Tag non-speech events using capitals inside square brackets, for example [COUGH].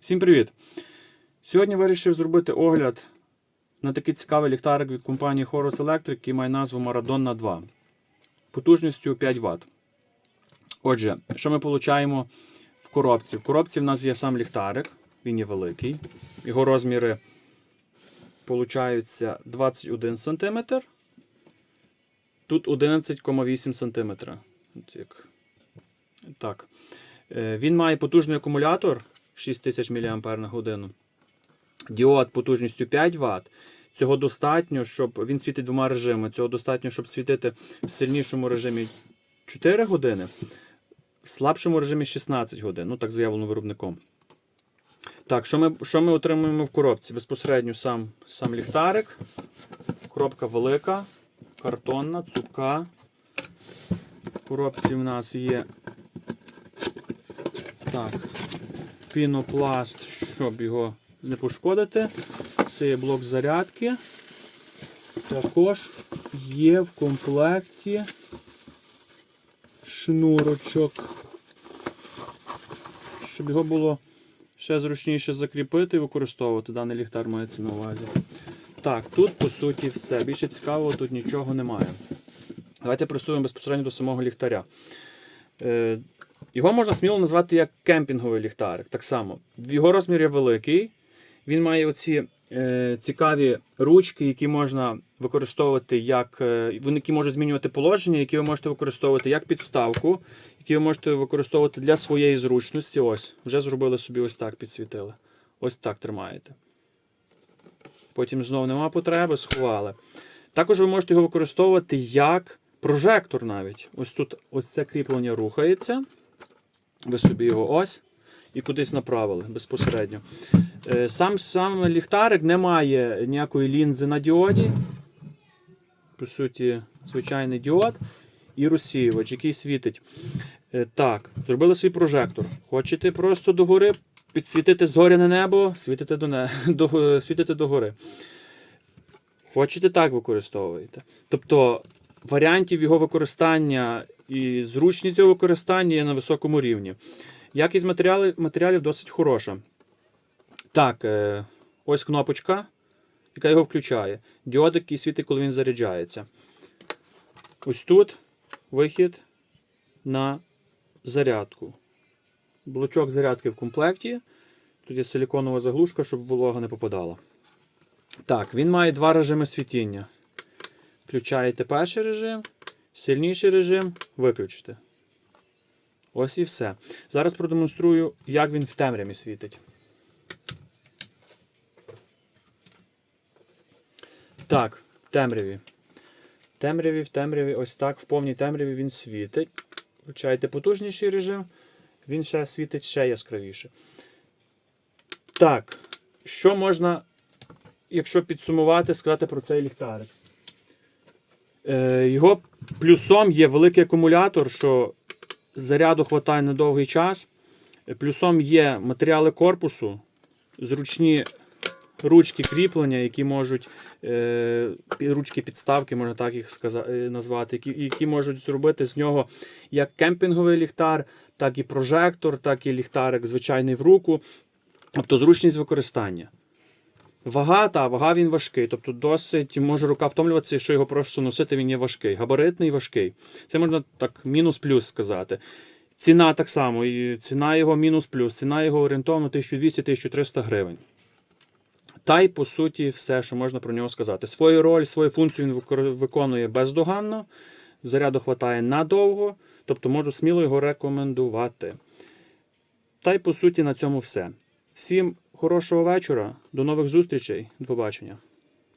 Всім привіт! Сьогодні вирішив зробити огляд на такий цікавий ліхтарик від компанії Horus Electric, який має назву Maradona 2 потужністю 5 Вт. Отже, що ми отримуємо в коробці? В коробці в нас є сам ліхтарик, він є великий. Його розміри получаються 21 см. Тут 11,8 см. Так. Е, Він має потужний акумулятор 6000 мАч. Діод потужністю 5 Вт. Цього достатньо, щоб він світить двома режимами. Цього достатньо, щоб світити в сильнішому режимі 4 години, в слабшому режимі 16 годин. Ну, так заявлено виробником. Так, що ми, що ми отримуємо в коробці? Безпосередньо сам, сам ліхтарик. Коробка велика, картонна, цупка. В коробці в нас є так, пінопласт, щоб його не пошкодити. Це є блок зарядки. Також є в комплекті шнурочок, щоб його було ще зручніше закріпити і використовувати. Даний ліхтар мається на увазі. Так, тут по суті все. Більше цікавого тут нічого немає. Давайте приступимо безпосередньо до самого ліхтаря. Його можна сміло назвати як кемпінговий ліхтарик. Так само. Його розмір є великий. Він має оці е, цікаві ручки, які можна використовувати як. Е, які можуть змінювати положення, які ви можете використовувати як підставку, які ви можете використовувати для своєї зручності. Ось, вже зробили собі ось так, підсвітили. Ось так тримаєте. Потім знову нема потреби, сховали. Також ви можете його використовувати як прожектор навіть. Ось тут ось це кріплення рухається. Ви собі його ось і кудись направили безпосередньо. Е, Сам сам ліхтарик не має ніякої лінзи на діоді. По суті, звичайний діод і розсіювач, який світить. Е, Так, зробили свій прожектор. Хочете просто догори підсвітити згоряне небо, світите до, не... [LAUGHS] до... світите догори. Хочете так використовуєте. Тобто варіантів його використання і зручність його використання є на високому рівні. Якість матеріалів, матеріалів досить хороша. Так, е, ось кнопочка, яка його включає. Діод, який світить, коли він заряджається. Ось тут вихід на зарядку. Блочок зарядки в комплекті. Тут є силіконова заглушка, щоб волога не попадала. Так, він має два режими світіння. Включаєте перший режим, сильніший режим, виключите. Ось і все. Зараз продемонструю, як він в темряві світить. Так, в темряві. В темряві, в темряві, ось так, в повній темряві він світить. Включаєте потужніший режим, він ще світить ще яскравіше. Так, що можна, якщо підсумувати, сказати про цей ліхтарик? Е, Його плюсом є великий акумулятор, що заряду вистачає на довгий час. Плюсом є матеріали корпусу, зручні ручки кріплення, які можуть е, ручки підставки, можна так їх е, назвати, які, які можуть зробити з нього як кемпінговий ліхтар, так і прожектор, так і ліхтарик звичайний в руку. Тобто зручність використання. Вага, та вага він важкий. Тобто досить може рука втомлюватися, якщо його просто носити, він є важкий. Габаритний і важкий. Це можна так мінус-плюс сказати. Ціна так само. І ціна його мінус-плюс. Ціна його орієнтовно 1200-1300 гривень. Та й по суті все, що можна про нього сказати. Свою роль, свою функцію він виконує бездоганно. Заряду хватає надовго, тобто можу сміло його рекомендувати. Та й по суті на цьому все. Всім хорошого вечора, до нових зустрічей, до побачення.